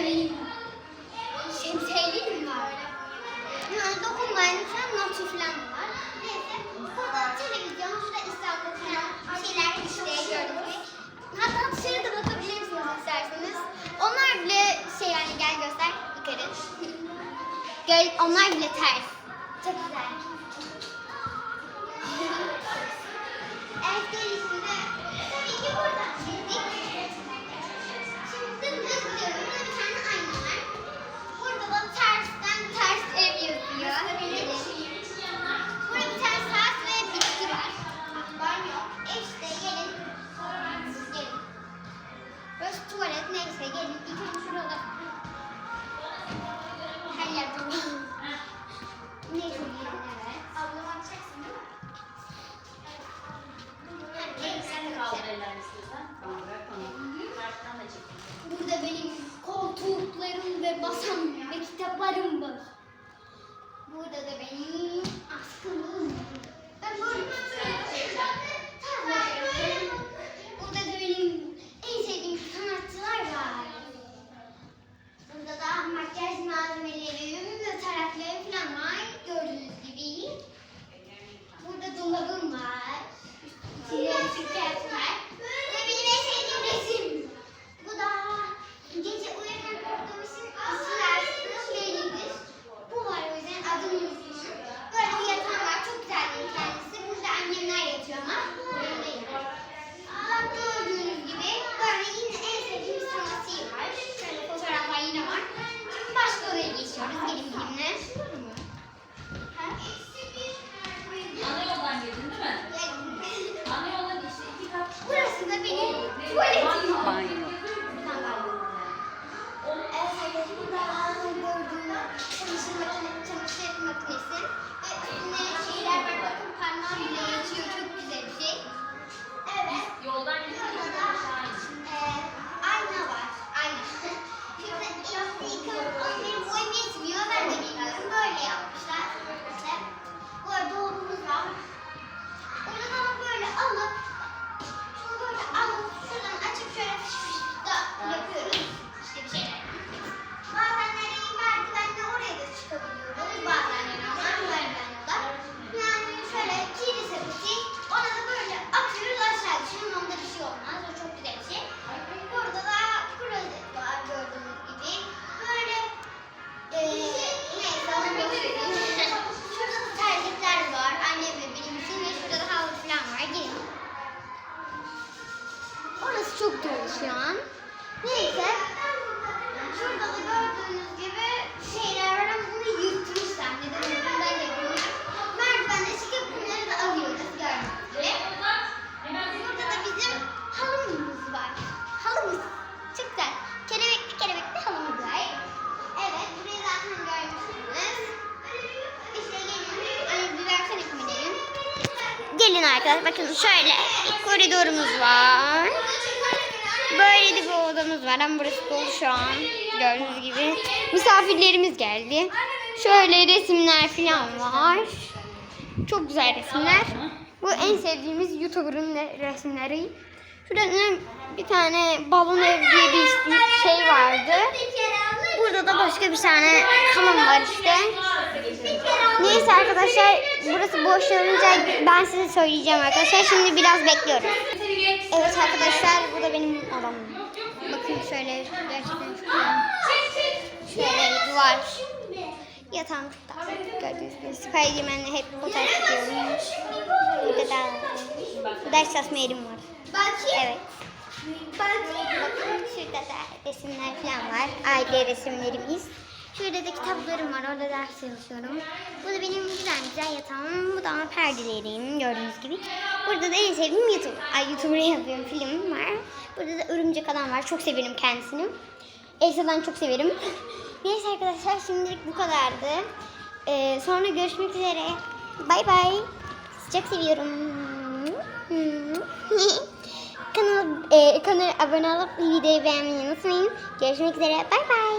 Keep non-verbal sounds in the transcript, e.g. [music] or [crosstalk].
Burada benim şemsiyeliğim var. Yani dokunmayın falan notu falan var. Neyse. Burada televizyon, şurada İstanbul falan şeyler işte gördük. Hatta dışarıda bakabilirsiniz isterseniz. Onlar bile şey yani gel göster yukarı. Gel, onlar bile ters. Çok güzel. Dolu. Ne söyleyeyim evet. Ablam açacaksın değil mi? Burada benim koltuklarım ve masam ve kitaplarım var. Burada da benim askılığım. Ben böyle Burada da benim en sevdiğim sanatçılar var. Burada da makyaj malzemelerim ve taraklarım falan var. Gördüğünüz gibi. Burada dolabım var. İçinde şeker var. Burada benim en sevdiğim resim. Bu da gece uyurken korktuğum için ışığı açtığım bellidir. Bu var o yüzden adını unutmuşum. Böyle bir yatağım var. Çok güzel değil kendisi. Burada gördüğünüz gibi böyle yine en sevdiğim sanatçı var. Şöyle fotoğraflar yine var. Şimdi başka odaya geçiyoruz. Ana yoldan girdin değil mi? Ana yoldan işte iki kat. Burası da benim tuvaletim. Banyo. Evet arkadaşlar burada gördüğünüz çamaşır makinesi, çamaşır makinesi ve üstüne şeyler çok dolu şu an. Neyse. Şurada da gördüğünüz gibi şeyler var ama bunu yırtmışlar. Neden bundan yapıyorlar? Merdivenle çıkıp bunları da alıyoruz gördüğünüz gibi. Burada da bizim halımız var. Halımız. Çok güzel. Kelebekli kelebekli halımız var. Evet, burayı zaten görmüşsünüz. İşte gelin. Arkadaşlar bakın şöyle koridorumuz var. Böyle bir odamız var ama burası dolu şu an. Gördüğünüz gibi. Misafirlerimiz geldi. Şöyle resimler falan var. Çok güzel resimler. Bu en sevdiğimiz YouTuber'ın resimleri. Şurada bir tane balon ev diye bir şey vardı. Burada da başka bir tane kalem var işte. Neyse arkadaşlar burası boşalınca ben size söyleyeceğim arkadaşlar. Şimdi biraz bekliyorum. Evet arkadaşlar bu da benim odam. Bakın şöyle gerçekten. Şöyle duvar. Yatağım çok tatlı. Gördüğünüz gibi Spiderman'le hep fotoğraf çekiyorum. Burada da ders çalışma yerim var. Evet. Bakın şurada da resimler falan var. Aile resimlerimiz. Şurada da kitaplarım var. Orada ders çalışıyorum. Bu da benim güzel güzel yatağım. Bu da ama perdelerim gördüğünüz gibi. Burada da en sevdiğim YouTube. Ay YouTuber yapıyorum film var. Burada da Örümcek Adam var. Çok severim kendisini. Elsa'dan çok severim. [laughs] Neyse arkadaşlar şimdilik bu kadardı. Ee, sonra görüşmek üzere. Bay bay. Sizi çok seviyorum. [laughs] Kanala, e, kanala abone olup videoyu beğenmeyi unutmayın. Görüşmek üzere. Bay bay.